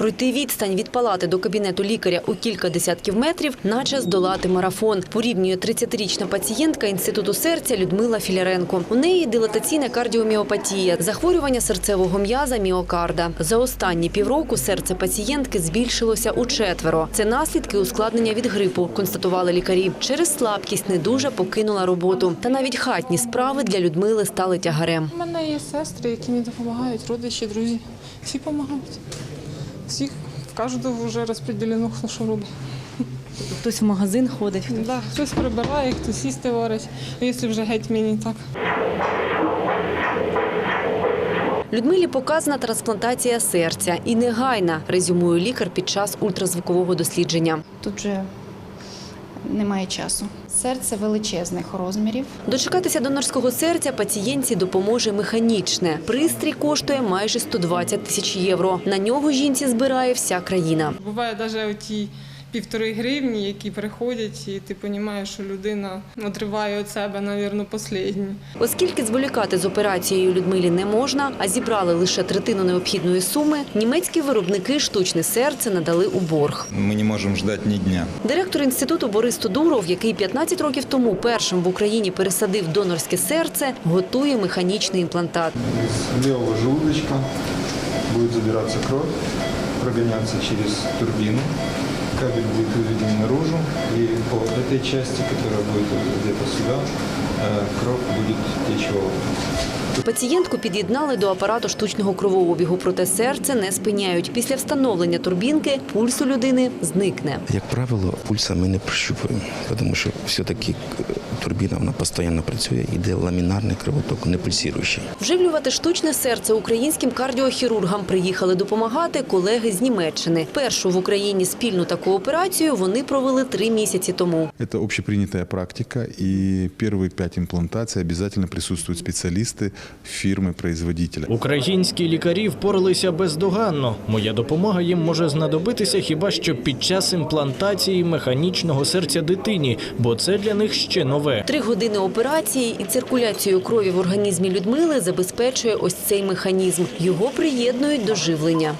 Пройти відстань від палати до кабінету лікаря у кілька десятків метрів, наче здолати марафон. Порівнює 30-річна пацієнтка інституту серця Людмила Філяренко. У неї дилатаційна кардіоміопатія, захворювання серцевого м'яза міокарда. За останні півроку серце пацієнтки збільшилося у четверо. Це наслідки ускладнення від грипу, констатували лікарі. Через слабкість недужа покинула роботу. Та навіть хатні справи для Людмили стали тягарем. У мене є сестри, які мені допомагають, родичі, друзі. Всі допомагають. Всіх в кожного вже розподілено, хто що робить. Хтось в магазин ходить. Да, хтось прибирає, хтось їсти варить. Якщо вже геть мені так. Людмилі показана трансплантація серця і негайна, резюмує лікар під час ультразвукового дослідження. Тут вже немає часу. Серце величезних розмірів. Дочекатися донорського серця пацієнтці допоможе механічне. Пристрій коштує майже 120 тисяч євро. На нього жінці збирає вся країна. Буває навіть оті півтори гривні, які приходять, і ти розумієш, що людина отриває від себе, мабуть, останнє. Оскільки зволікати з операцією Людмилі не можна, а зібрали лише третину необхідної суми, німецькі виробники штучне серце надали у борг. Мы не можем ждать ни дня. Директор інституту Борис Тодуров, який 15 років тому першим в Україні пересадив донорське серце, готує механічний імплантат. Из левого желудочка будет забираться кровь, прогоняться через турбину Кабель будет выведен наружу, и по этой части, которая будет вот где-то сюда, э, кровь будет течь в аорту. Пацієнтку під'єднали до апарату штучного кровообігу, проте серце не спиняють. Після встановлення турбінки пульс у людини зникне. Як правило, пульса ми не прощупуємо, тому що все-таки турбіна вона постійно працює, йде ламінарний кровоток, не пульсуючий. Вживлювати штучне серце українським кардіохірургам приїхали допомагати колеги з Німеччини. Першу в Україні спільну таку операцію вони провели три місяці тому. Это общепринятая практика, и первые пять имплантаций обязательно присутствуют специалисты фирмы-производителя. Українські лікарі впоралися бездоганно. Моя допомога їм може знадобитися хіба що під час імплантації механічного серця дитині, бо це для них ще нове. Три години операції і циркуляцію крові в організмі Людмили забезпечує ось цей механізм. Його приєднують до живлення.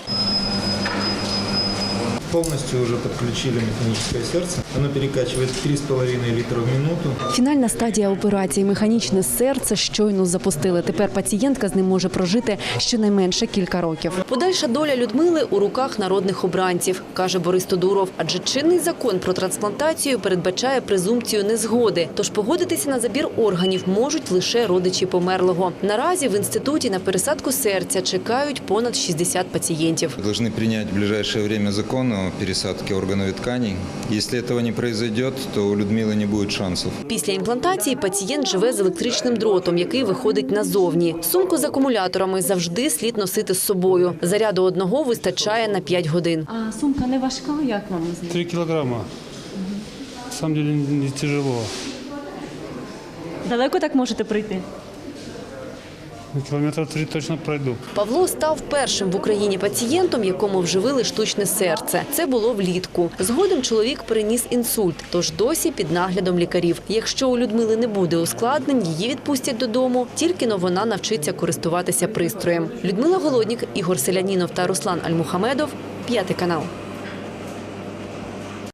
Полностью уже подключили механическое сердце. Оно перекачивает 3,5 литра в минуту. Фінальна стадія операції механічне серце щойно запустили. Тепер пацієнтка з ним може прожити щонайменше кілька років. Подальша доля Людмили у руках народних обранців, каже Борис Тодуров. Адже чинний закон про трансплантацію передбачає презумпцію незгоди. Тож погодитися на забір органів можуть лише родичі померлого. Наразі в інституті на пересадку серця чекають понад 60 пацієнтів. Должны принять в ближайшее время закон о пересадке органов и тканей. Если этого не произойдет, то у Людмилы не будет шансов. Після імплантації пацієнт живе з електричним дротом, який виходить назовні. Сумку з акумуляторами завжди слід носити з собою. Заряду одного вистачає на 5 годин. А сумка не важка, як вам з? Три килограмма. На самом не тяжело. Далеко так можете прийти? Ну, Километра три точно пройду. Павло став першим в Україні пацієнтом, якому вживили штучне серце. Це було влітку. Згодом чоловік переніс інсульт, тож досі під наглядом лікарів. Якщо у Людмили не буде ускладнень, її відпустять додому. Тільки но вона навчиться користуватися пристроєм. Людмила Голоднік, Ігор Селянінов та Руслан Альмухамедов. П'ятий канал.